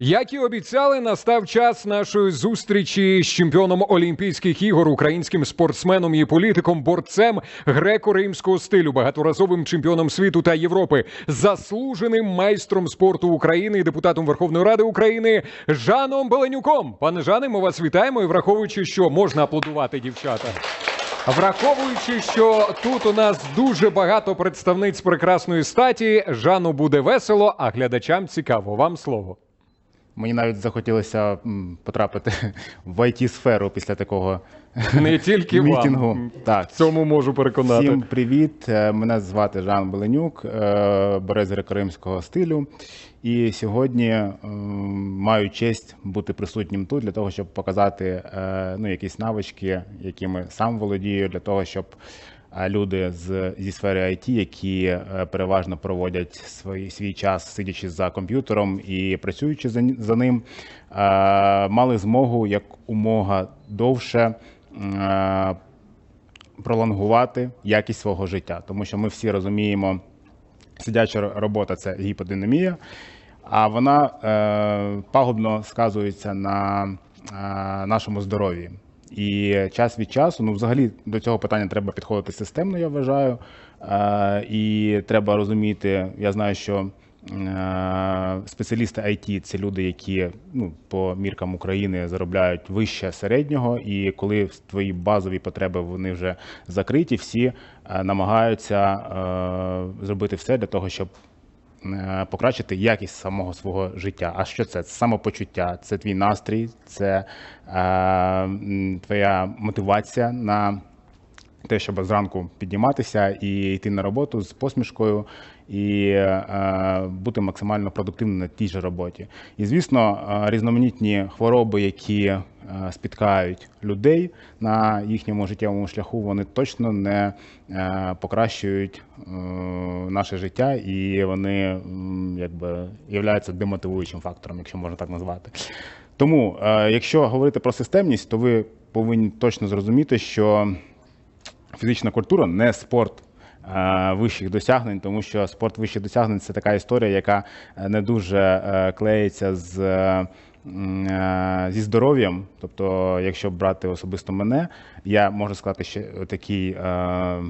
Як і обіцяли, настав час нашої зустрічі з чемпіоном Олімпійських ігор, українським спортсменом і політиком, борцем греко-римського стилю, багаторазовим чемпіоном світу та Європи, заслуженим майстром спорту України і депутатом Верховної Ради України Жаном Беленюком. Пане Жане, ми вас вітаємо і враховуючи, що можна аплодувати дівчата. Враховуючи, що тут у нас дуже багато представниць прекрасної статі, Жану буде весело, а глядачам цікаво. Вам слово. Мені навіть захотілося потрапити в it сферу після такого Не тільки мітингу. вам. Так, В цьому можу переконати. всім привіт. Е, Мене звати Жан Беленюк, е, борець греко-римського стилю. І сьогодні маю честь бути присутнім тут для того, щоб показати е, ну, якісь навички, якими сам володію, для того, щоб е, люди з, зі сфери IT, які е, переважно проводять свій, свій час, сидячи за комп'ютером і працюючи за, за ним, е, мали змогу як умога довше. е, пролонгувати якість свого життя, тому що ми всі розуміємо, сидяча робота це гіподинамія, а вона пагубно сказується на нашому здоров'ї. І час від часу, ну взагалі до цього питання треба підходити системно, я вважаю. Е, і треба розуміти, я знаю, що е, спеціалісти IT – це люди, які ну, по міркам України заробляють вище середнього, і коли твої базові потреби вони вже закриті, всі е, намагаються зробити все для того, щоб покращити якість самого свого життя. А що це? Це самопочуття, це твій настрій, це е, твоя мотивація на те, щоб зранку підніматися і йти на роботу з посмішкою і е, бути максимально продуктивним на тій же роботі. І звісно, е, різноманітні хвороби, які е, спіткають людей на їхньому життєвому шляху, вони точно не покращують наше життя, і вони якби являються демотивуючим фактором, якщо можна так назвати. Тому, якщо говорити про системність, то ви повинні точно зрозуміти, що фізична культура не спорт вищих досягнень, тому що спорт вищих досягнень це така історія, яка е, не дуже е, клеїться з. е, е, Зі здоров'ям, тобто, якщо брати особисто мене, я можу сказати, що такий е,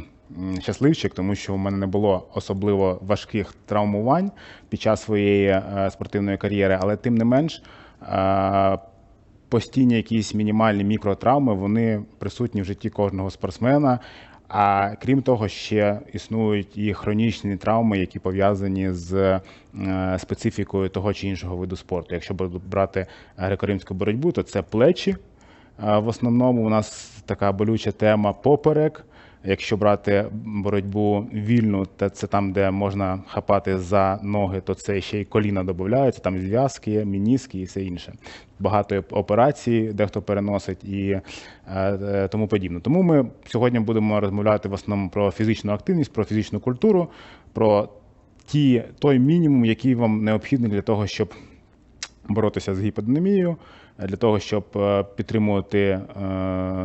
щасливчик, тому що у мене не було особливо важких травмувань під час своєї е, спортивної кар'єри, але тим не менш е, постійні якісь мінімальні мікротравми, вони присутні в житті кожного спортсмена. А крім того, ще існують і хронічні травми, які пов'язані з е, специфікою того чи іншого виду спорту. Якщо брати греко-римську боротьбу, то це плечі. Е, В основному у нас така болюча тема поперек. Якщо брати боротьбу вільну, то це там, де можна хапати за ноги, то це ще й коліна додаються, там зв'язки, мініски і все інше. Багато операцій, дехто переносить і е, е, тому подібне. Тому ми сьогодні будемо розмовляти в основному про фізичну активність, про фізичну культуру, про ті, той мінімум, який вам необхідний для того, щоб боротися з гіподинамією, для того, щоб е, підтримувати,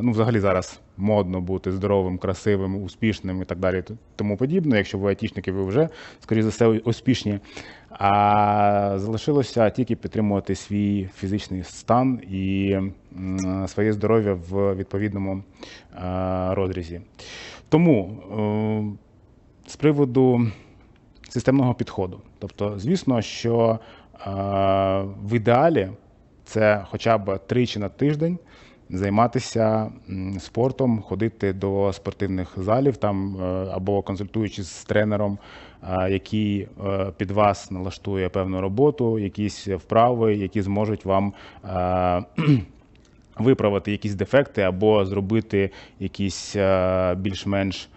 ну, взагалі зараз модно бути здоровим, красивим, успішним і так далі, тому подібне. Якщо ви айтішники, ви вже, скоріш за все, успішні. А залишилося тільки підтримувати свій фізичний стан і своє здоров'я в відповідному розрізі. Тому е, з приводу системного підходу. Тобто, звісно, що в ідеалі це хоча б тричі на тиждень займатися спортом, ходити до спортивних залів там е, або консультуючись з тренером, е, який е, під вас налаштує певну роботу, якісь вправи, які зможуть вам. Виправити якісь дефекти або зробити якісь більш-менш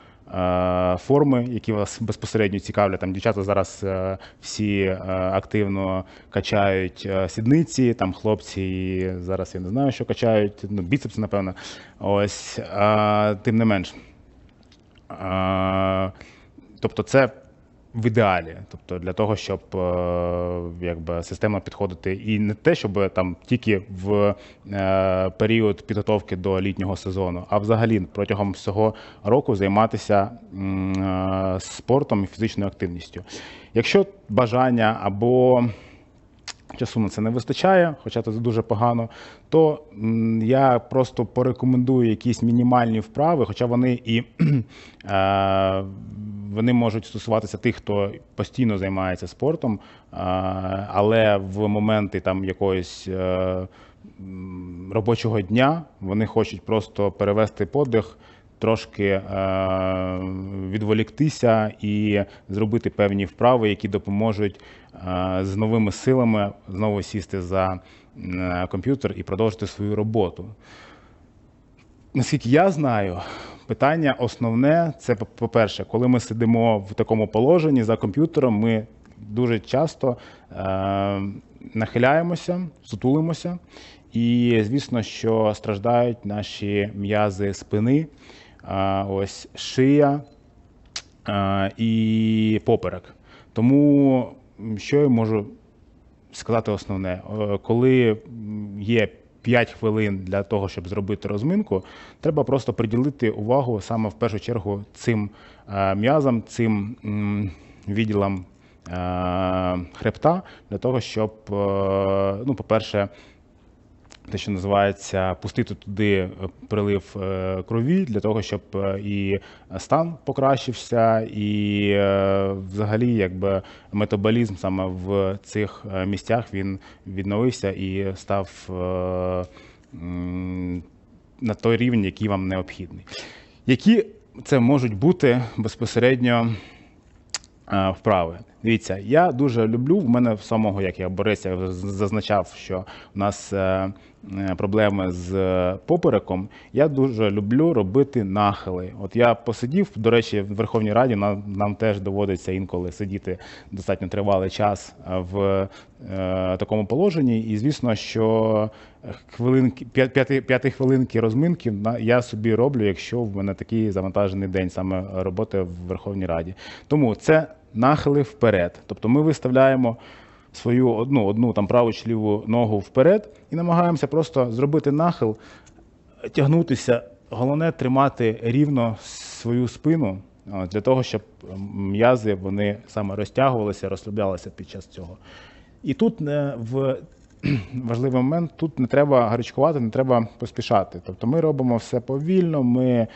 форми, які вас безпосередньо цікавлять. Там дівчата зараз е, всі е, активно качають е, сідниці, там хлопці зараз я не знаю, що качають, ну, біцепси, напевно. Ось, е, тим не менш. Е, Тобто, це в ідеалі, тобто для того, щоб е, якби системно підходити, і не те, щоб там тільки в е, період підготовки до літнього сезону, а взагалі протягом всього року займатися е, спортом і фізичною активністю. Якщо бажання або часу на це не вистачає, хоча це дуже погано, то я просто порекомендую якісь мінімальні вправи, хоча вони і е, вони можуть стосуватися тих, хто постійно займається спортом, е, але в моменти там якоїсь е, робочого дня вони хочуть просто перевести подих. Трошки е, відволіктися і зробити певні вправи, які допоможуть е, з новими силами знову сісти за е, комп'ютер і продовжити свою роботу. Наскільки я знаю, питання основне це, по- по-перше, коли ми сидимо в такому положенні за комп'ютером, ми дуже часто е, нахиляємося, сутулимося, і звісно, що страждають наші м'язи спини, ось шия і поперек. Тому що я можу сказати основне, коли є 5 хвилин для того, щоб зробити розминку, треба просто приділити увагу саме в першу чергу цим м'язам, цим відділам хребта, для того, щоб, е, ну, по-перше, те, що називається, пустити туди е, прилив е, крові для того, щоб е, і стан покращився, і взагалі якби метаболізм саме в цих місцях він відновився і став на той рівень, який вам необхідний. Які це можуть бути безпосередньо вправи. Дивіться, я дуже люблю. В мене самого, як я борець, я зазначав, що у нас е, е, проблеми з е, попереком. Я дуже люблю робити нахили. От я посидів, до речі, в Верховній Раді нам, нам теж доводиться інколи сидіти достатньо тривалий час е, в е, такому положенні. І звісно, що хвилинки, п'я- п'яти, п'яти хвилинки розминки я собі роблю, якщо в мене такий завантажений день саме роботи в Верховній Раді. Тому це нахили вперед. Тобто ми виставляємо свою одну, одну там праву чи ліву ногу вперед і намагаємося просто зробити нахил, тягнутися. Головне тримати рівно свою спину для того, щоб м'язи вони саме розтягувалися, розслаблялися під час цього. І тут в важливий момент, тут не треба гарячкувати, не треба поспішати. Тобто ми робимо все повільно, ми е,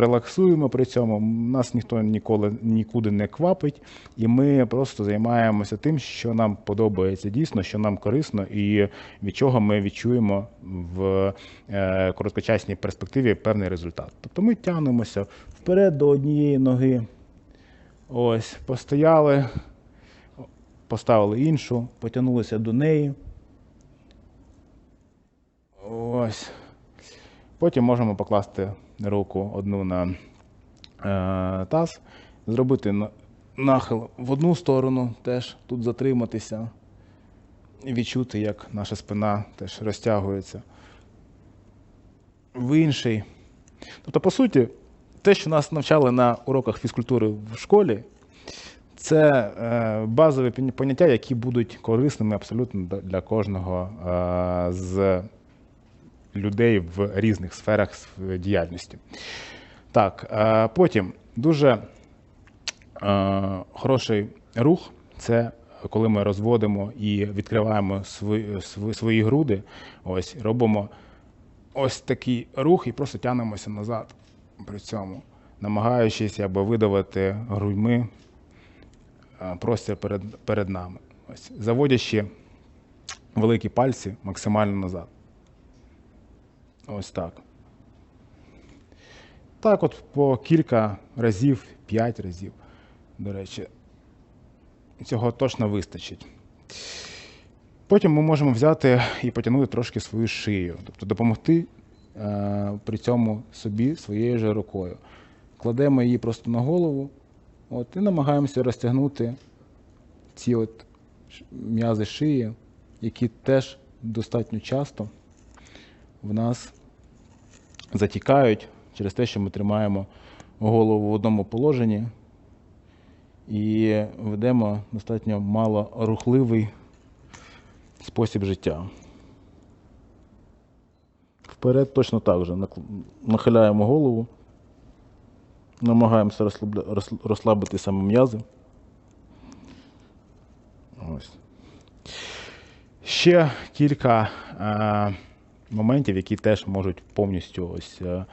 релаксуємо при цьому. Нас ніхто ніколи нікуди не квапить, і ми просто займаємося тим, що нам подобається дійсно, що нам корисно, і від чого ми відчуємо в е, короткочасній перспективі певний результат. Тобто ми тягнемося вперед до однієї ноги. Ось, постояли, поставили іншу, потягнулися до неї. Ось. Потім можемо покласти руку одну на е, таз, зробити нахил в одну сторону, теж тут затриматися, відчути, як наша спина теж розтягується. В інший. Тобто, по суті, те, що нас навчали на уроках фізкультури в школі, це е, базові поняття, які будуть корисними абсолютно для- для кожного е, з людей в різних сферах діяльності. Так, е, потім дуже е, хороший рух це коли ми розводимо і відкриваємо свої, свої, груди. Ось робимо ось такий рух і просто тягнемося назад при цьому, намагаючись або видавити грудьми е, простір перед, перед нами. Ось, заводячи великі пальці максимально назад. Ось так. Так, от по кілька разів, п'ять разів, до речі, цього точно вистачить. Потім ми можемо взяти і потягнути трошки свою шию, тобто допомогти е, при цьому собі своєю же рукою. Кладемо її просто на голову от, і намагаємося розтягнути ці от м'язи шиї, які теж достатньо часто в нас затікають через те, що ми тримаємо голову в одному положенні і ведемо достатньо малорухливий спосіб життя. Вперед точно так же. Нахиляємо голову, намагаємося розслабити саме м'язи. Ось. ще кілька е, моментів, які теж можуть повністю ось. Е,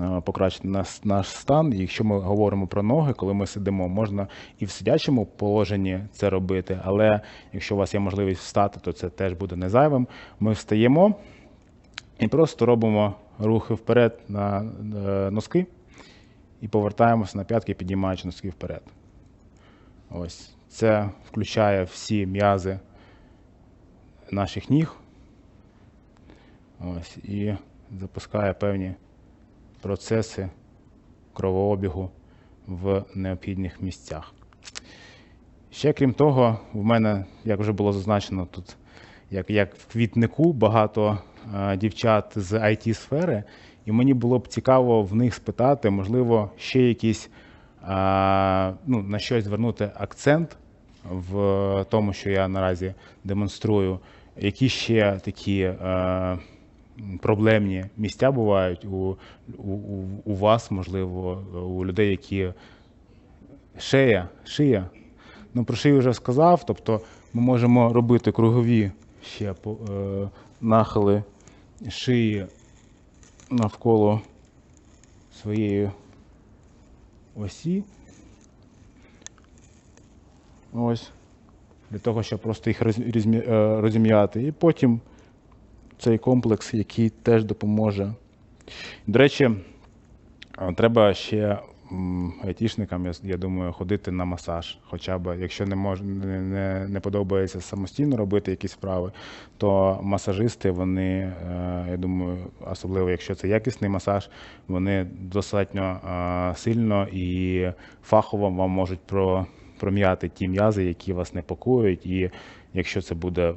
е, Покращити наш, наш стан. Якщо ми говоримо про ноги, коли ми сидимо, можна і в сидячому положенні це робити, але якщо у вас є можливість встати, то це теж буде не зайвим. Ми встаємо і просто робимо рухи вперед на е, носки і повертаємося на п'ятки, піднімаючи носки вперед. Ось це включає всі м'язи наших ніг. Ось, і запускає певні процеси кровообігу в необхідних місцях. Ще крім того, в мене, як вже було зазначено тут, як, як в квітнику багато е, дівчат з it сфери і мені було б цікаво в них спитати, можливо, ще якісь е, ну, на щось звернути акцент в тому, що я наразі демонструю, які ще такі е, проблемні місця бувають у, у, у- вас, можливо, у людей, які шея, шия. Ну, про шию вже сказав. Тобто ми можемо робити кругові ще е, нахили шиї навколо своєї осі. Ось. Для того, щоб просто їх е, розім'яти. І потім цей комплекс, який теж допоможе. До речі, Треба ще айтішникам, я, думаю, ходити на масаж. Хоча б, якщо не мож, не, не, подобається самостійно робити якісь вправи, то масажисти, вони, е, я думаю, особливо якщо це якісний масаж, вони достатньо сильно і фахово вам можуть про, пром'яти ті м'язи, які вас непокоюють. І якщо це буде.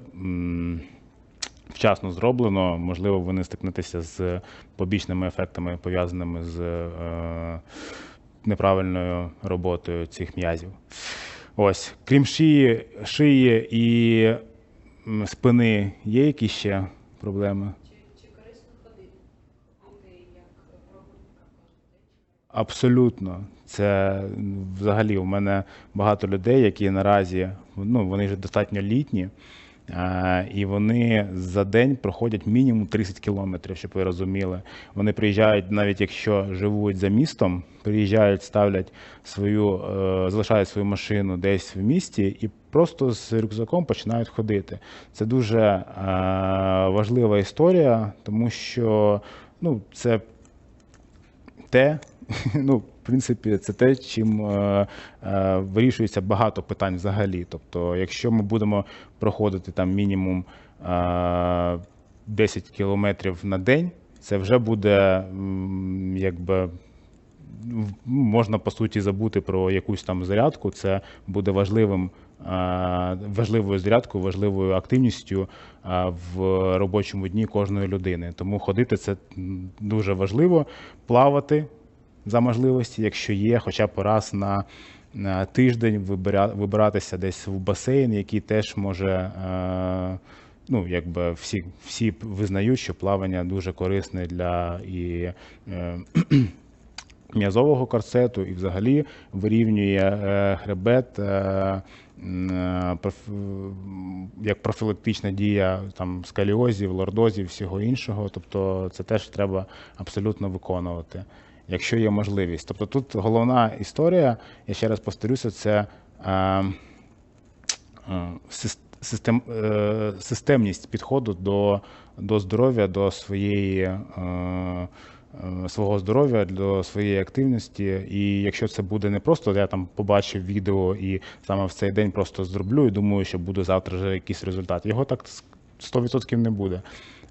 Вчасно зроблено, можливо, ви не стикнетеся з побічними ефектами, пов'язаними з е, неправильною роботою цих м'язів. Ось, крім шиї, шиї і спини, є якісь ще проблеми? Абсолютно. Це взагалі у мене багато людей, які наразі ну, вони вже достатньо літні, і вони за день проходять мінімум 30 кілометрів, щоб ви розуміли. Вони приїжджають, навіть якщо живуть за містом, приїжджають, ставлять свою, е, залишають свою машину десь в місті і просто з рюкзаком починають ходити. Це дуже е, важлива історія, тому що ну, це те, ну, принципі, це те, чим е, е, вирішується багато питань взагалі. Тобто, якщо ми будемо проходити там мінімум е, 10 кілометрів на день, це вже буде якби. Можна по суті забути про якусь там зарядку. Це буде важливим, е, важливою зарядкою, важливою активністю е, в робочому дні кожної людини. Тому ходити це дуже важливо. Плавати за можливості, якщо є, хоча б раз на, тиждень вибиратися десь в басейн, який теж може. Е, Ну, якби всі, всі визнають, що плавання дуже корисне для і е, м'язового корсету і взагалі вирівнює е, хребет е, е, проф- як профілактична дія там, скаліозів, лордозів, всього іншого. Тобто це теж треба абсолютно виконувати, якщо є можливість. Тобто тут головна історія, я ще раз повторюся, це е, е, систем, е, системність підходу до, до здоров'я, до своєї. е, е, Свого здоров'я до своєї активності, і якщо це буде не просто я там побачив відео і саме в цей день просто зроблю і думаю, що буде завтра вже якийсь результат. Його так 100% не буде.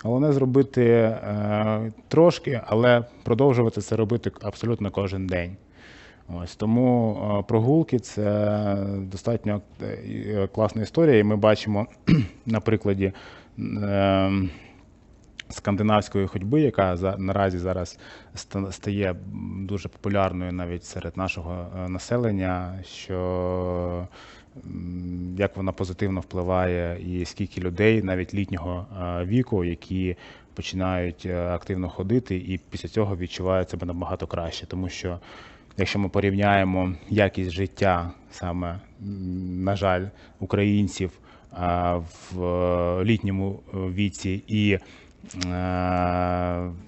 Головне зробити е, трошки, але продовжувати це робити абсолютно кожен день. Ось тому е, прогулки це достатньо е, класна історія, і ми бачимо на прикладі скандинавської ходьби, яка наразі зараз стає дуже популярною навіть серед нашого населення, що як вона позитивно впливає, і скільки людей, навіть літнього е, віку, які починають е, активно ходити, і після цього відчувають себе набагато краще, тому що. Якщо ми порівняємо якість життя саме, на жаль, українців в е, літньому е, віці і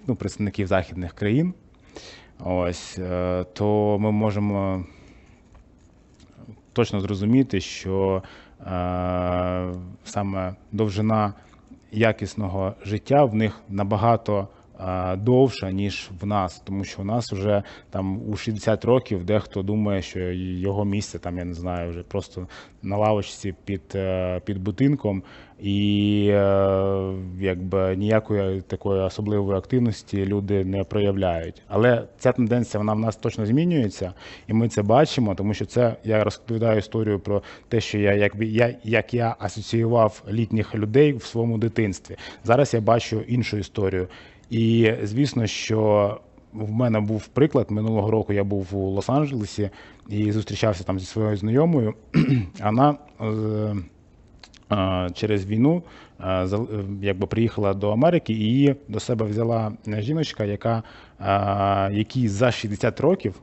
ну, представників західних країн. Ось то ми можемо точно зрозуміти, що е, саме довжина якісного життя в них набагато довша, ніж в нас, тому що у нас вже там у 60 років дехто думає, що його місце там, я не знаю, вже просто на лавочці під, е, під будинком, і е, якби ніякої такої особливої активності люди не проявляють. Але ця тенденція вона в нас точно змінюється, і ми це бачимо, тому що це я розповідаю історію про те, що я якби я як я асоціював літніх людей в своєму дитинстві. Зараз я бачу іншу історію. І звісно, що в мене був приклад минулого року. Я був у Лос-Анджелесі і зустрічався там зі своєю знайомою. Вона е, е, через війну е, якби приїхала до Америки, і її до себе взяла жіночка, яка якій за 60 років.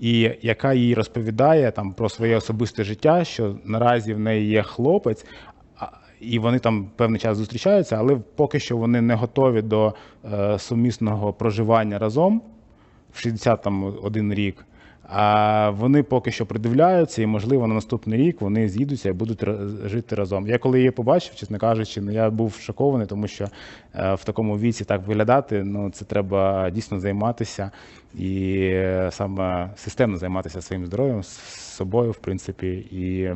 І яка їй розповідає там про своє особисте життя, що наразі в неї є хлопець, і вони там певний час зустрічаються, але поки що вони не готові до е, сумісного проживання разом в 61 рік. А вони поки що придивляються, і можливо на наступний рік вони з'їдуться і будуть жити разом. Я коли її побачив, чесно кажучи, ну я був шокований, тому що е, в такому віці так виглядати, ну це треба дійсно займатися і е, саме системно займатися своїм здоров'ям, з собою, в принципі, і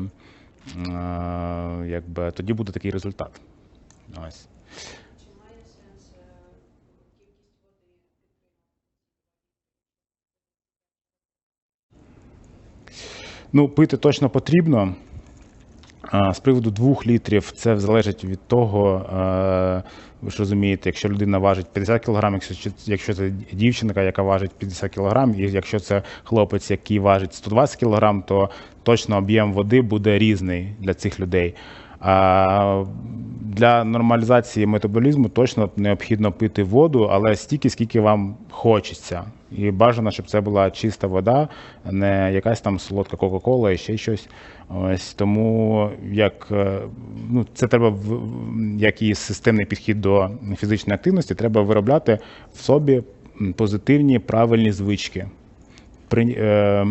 якби тоді буде такий результат. Ось. Ну, пити точно потрібно. З приводу двох літрів це залежить від того, ви ж розумієте, якщо людина важить 50 кг, якщо це дівчинка, яка важить 50 кг, і якщо це хлопець, який важить 120 кг, то точно об'єм води буде різний для цих людей. Для нормалізації метаболізму точно необхідно пити воду, але стільки, скільки вам хочеться. І бажано, щоб це була чиста вода, не якась там солодка Кока-Кола і ще щось. Ось тому як е, ну, це треба як і системний підхід до фізичної активності, треба виробляти в собі позитивні правильні звички. При, е,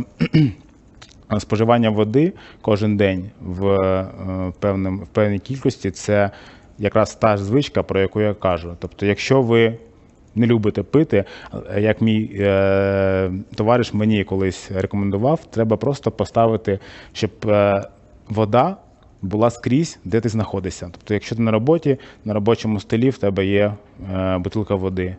споживання води кожен день в, е, певним, в певній кількості це якраз та ж звичка, про яку я кажу. Тобто, якщо ви не любите пити, е, як мій е, товариш мені колись рекомендував, треба просто поставити, щоб е, вода була скрізь, де ти знаходишся. Тобто, якщо ти на роботі, на робочому столі в тебе є е, бутилка води.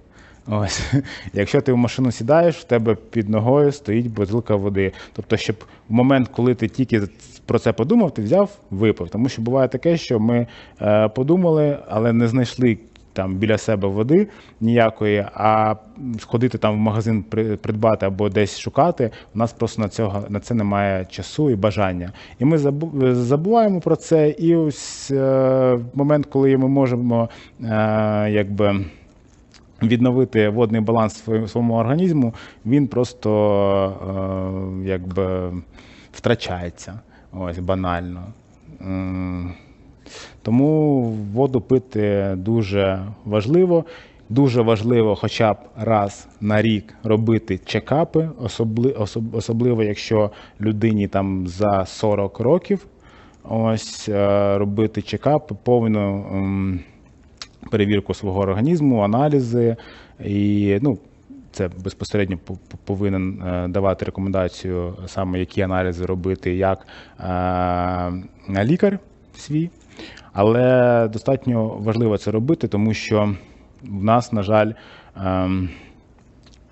Ось, якщо ти в машину сідаєш, в тебе під ногою стоїть бутилка води. Тобто, щоб в момент, коли ти тільки про це подумав, ти взяв, випив. Тому що буває таке, що ми е, подумали, але не знайшли там біля себе води ніякої, а сходити там в магазин при- придбати або десь шукати, у нас просто на цього на це немає часу і бажання. І ми забу- забуваємо про це. І ось е, момент, коли ми можемо е, якби відновити водний баланс своєму- організму, він просто е, якби втрачається. Ось банально. Тому воду пити дуже важливо. Дуже важливо хоча б раз на рік робити чекапи, особливо якщо людині там за 40 років. Ось е, робити чекап, повну перевірку свого організму, аналізи. І ну, це безпосередньо по- по- повинен е, давати рекомендацію саме, які аналізи робити, як е, лікар свій. Але достатньо важливо це робити, тому що в нас, на жаль, ем,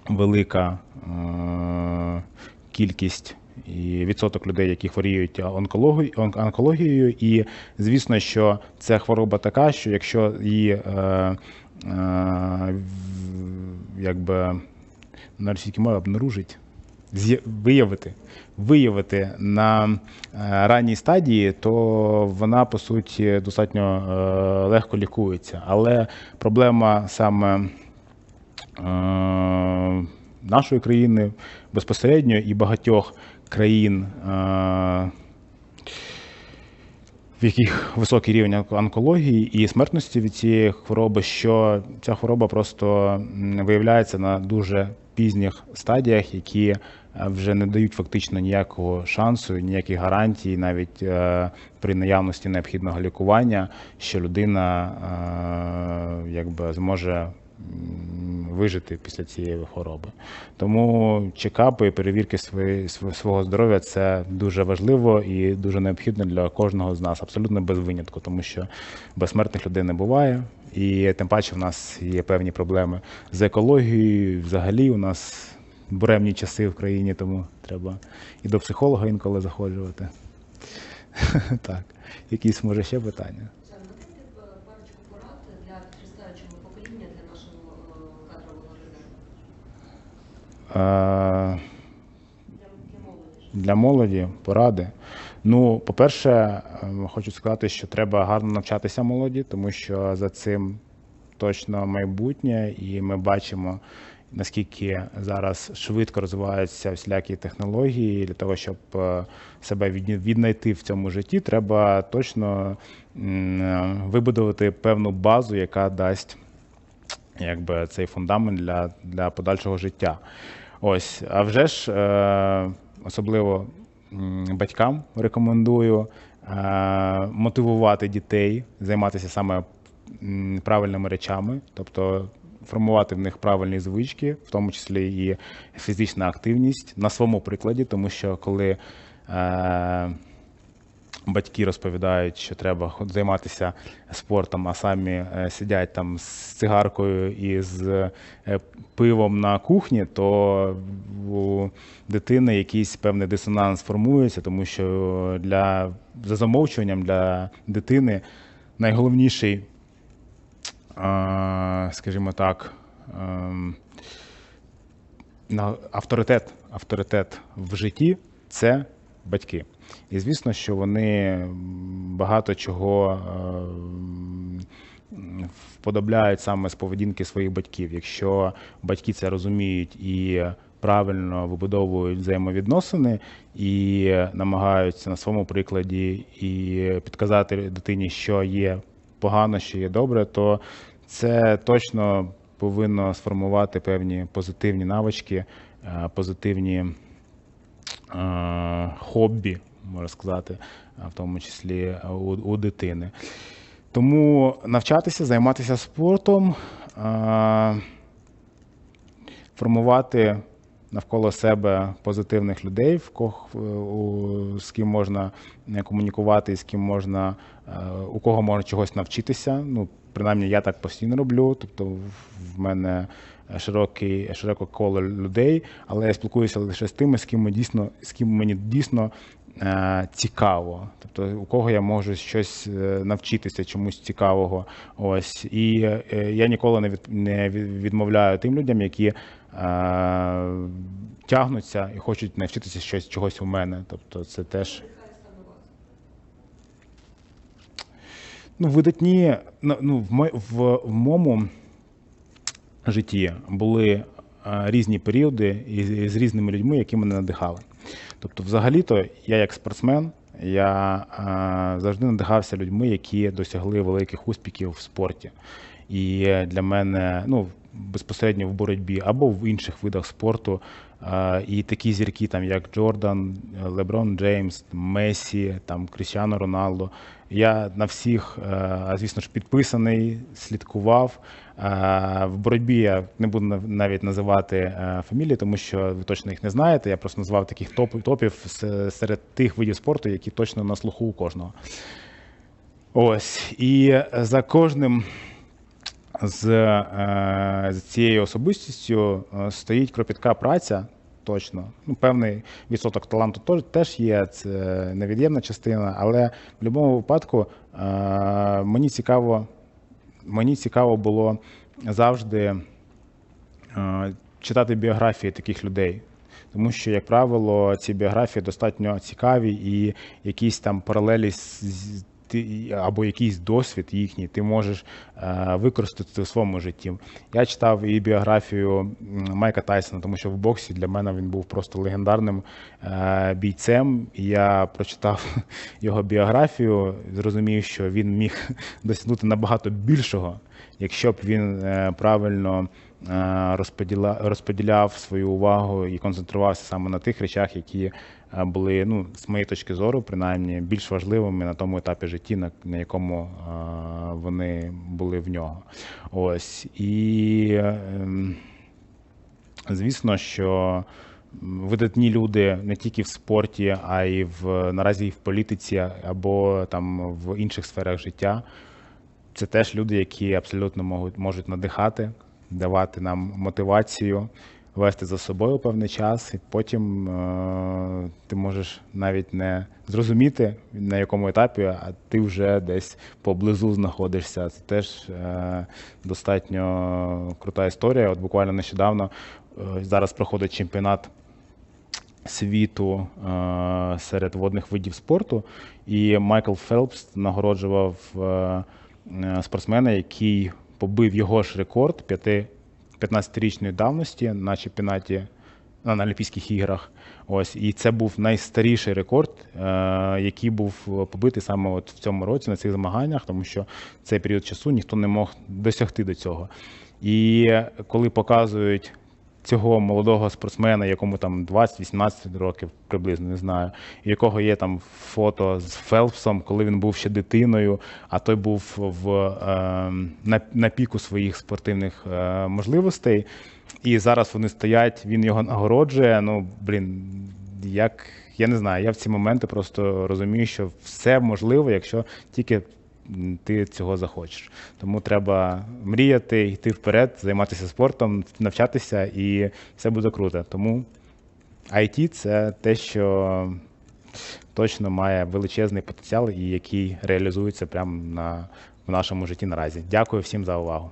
велика е, кількість і відсоток людей, які хворіють онкологі- онкологією. І звісно, що це хвороба така, що якщо її е, е, якби на російській мові обнаружить, виявити, виявити на е, ранній стадії, то вона по суті достатньо е, легко лікується. Але проблема саме е, нашої країни безпосередньо і багатьох країн. е, в яких високий рівень онко- онкології і смертності від цієї хвороби, що ця хвороба просто виявляється на дуже пізніх стадіях, які е, вже не дають фактично ніякого шансу, ніяких гарантій, навіть е, при наявності необхідного лікування, що людина якби зможе вижити після цієї хвороби. Тому чекапи і перевірки свої, св- свого здоров'я це дуже важливо і дуже необхідно для кожного з нас, абсолютно без винятку, тому що безсмертних людей не буває. І тим паче в нас є певні проблеми з екологією. Взагалі у нас буремні часи в країні, тому треба і до психолога інколи заходжувати. Так, якісь може ще питання? Саме надайте б парочку порад для підростаючого покоління, для нашого е, кадрового резерву, Е, для, для молоді. Поради. Ну, по-перше, ем, хочу сказати, що треба гарно навчатися молоді, тому що за цим точно майбутнє, і ми бачимо, наскільки зараз швидко розвиваються всілякі технології. Для того, щоб е, себе віднайти в цьому житті, треба точно е, вибудувати певну базу, яка дасть якби цей фундамент для, для подальшого життя. Ось, а вже ж, е, особливо батькам рекомендую е, мотивувати дітей займатися саме правильними речами, тобто формувати в них правильні звички, в тому числі і фізична активність на своєму прикладі, тому що коли е, батьки розповідають, що треба займатися спортом, а самі е, сидять там з цигаркою і з е, пивом на кухні, то у дитини якийсь певний дисонанс формується, тому що для за замовчуванням для дитини найголовніший, скажімо так, ем, авторитет, авторитет в житті це батьки. І звісно, що вони багато чого ем, вподобляють саме з поведінки своїх батьків. Якщо батьки це розуміють і правильно вибудовують взаємовідносини і намагаються на своєму прикладі і підказати дитині, що є погано, що є добре, то це точно повинно сформувати певні позитивні навички, е, позитивні е, хобі, можна сказати, в тому числі у, у дитини. Тому навчатися, займатися спортом, е, формувати навколо себе позитивних людей, в кох, з ким можна е, комунікувати, з ким можна, е, у кого можна чогось навчитися. Ну, принаймні, я так постійно роблю. Тобто, в мене широкий, широке коло людей, але я спілкуюся лише з тими, з ким, ми дійсно, з ким мені дійсно е, цікаво. Тобто, у кого я можу щось е, навчитися, чомусь цікавого. Ось. І е, я ніколи не, від, не відмовляю тим людям, які е, тягнуться і хочуть навчитися щось чогось у мене. Тобто, це теж. Ну, видатні, ну, в, в, в моєму житті були е, різні періоди з різними людьми, які мене надихали. Тобто, взагалі-то, я як спортсмен, я е, завжди надихався людьми, які досягли великих успіхів в спорті. І для мене, ну, безпосередньо в боротьбі або в інших видах спорту, е, і такі зірки, там, як Джордан, Леброн Джеймс, Месі, там, Крістіано Роналдо. Я на всіх, звісно ж, підписаний, слідкував. В боротьбі я не буду навіть називати е, фамілії, тому що ви точно їх не знаєте. Я просто назвав таких топ- топів серед тих видів спорту, які точно на слуху у кожного. Ось. І за кожним з, е, з цією особистістю е, стоїть кропітка праця. Точно, ну певний відсоток таланту теж- є, це невід'ємна частина, але в будь-якому випадку мені цікаво, мені цікаво було завжди е, читати біографії таких людей. Тому що, як правило, ці біографії достатньо цікаві і якісь там паралелі з, з ти або якийсь досвід їхній ти можеш е, використати у своєму житті. Я читав і біографію Майка Тайсона, тому що в боксі для мене він був просто легендарним е, бійцем. Я прочитав його біографію, зрозумів, що він міг досягнути набагато більшого, якщо б він е, правильно розподіляв свою увагу і концентрувався саме на тих речах, які е, були, ну, з моєї точки зору, принаймні, більш важливими на тому етапі житті, на, на якому е, вони були в нього. Ось. І ем, звісно, що видатні люди не тільки в спорті, а й в наразі і в політиці або там в інших сферах життя. Це теж люди, які абсолютно можуть, можуть надихати, давати нам мотивацію, вести за собою певний час, і потім е- ти можеш навіть не зрозуміти, на якому етапі, а ти вже десь поблизу знаходишся. Це теж е- достатньо крута історія. От буквально нещодавно е- зараз проходить чемпіонат світу е, серед водних видів спорту, і Майкл Фелпс нагороджував е, е, спортсмена, який побив його ж рекорд 15-річної давності на чемпіонаті на Олімпійських іграх. Ось і це був найстаріший рекорд, е, який був побитий саме от в цьому році на цих змаганнях, тому що цей період часу ніхто не мог досягти до цього. І коли показують цього молодого спортсмена, якому там 20-18 років приблизно не знаю, якого є там фото з Фелпсом, коли він був ще дитиною, а той був в, е, на, на піку своїх спортивних е, можливостей. І зараз вони стоять, він його нагороджує. Ну, блін, як я не знаю, я в ці моменти просто розумію, що все можливо, якщо тільки ти цього захочеш. Тому треба мріяти, йти вперед, займатися спортом, навчатися, і все буде круто. Тому IT – це те, що точно має величезний потенціал і який реалізується прямо на, в нашому житті наразі. Дякую всім за увагу.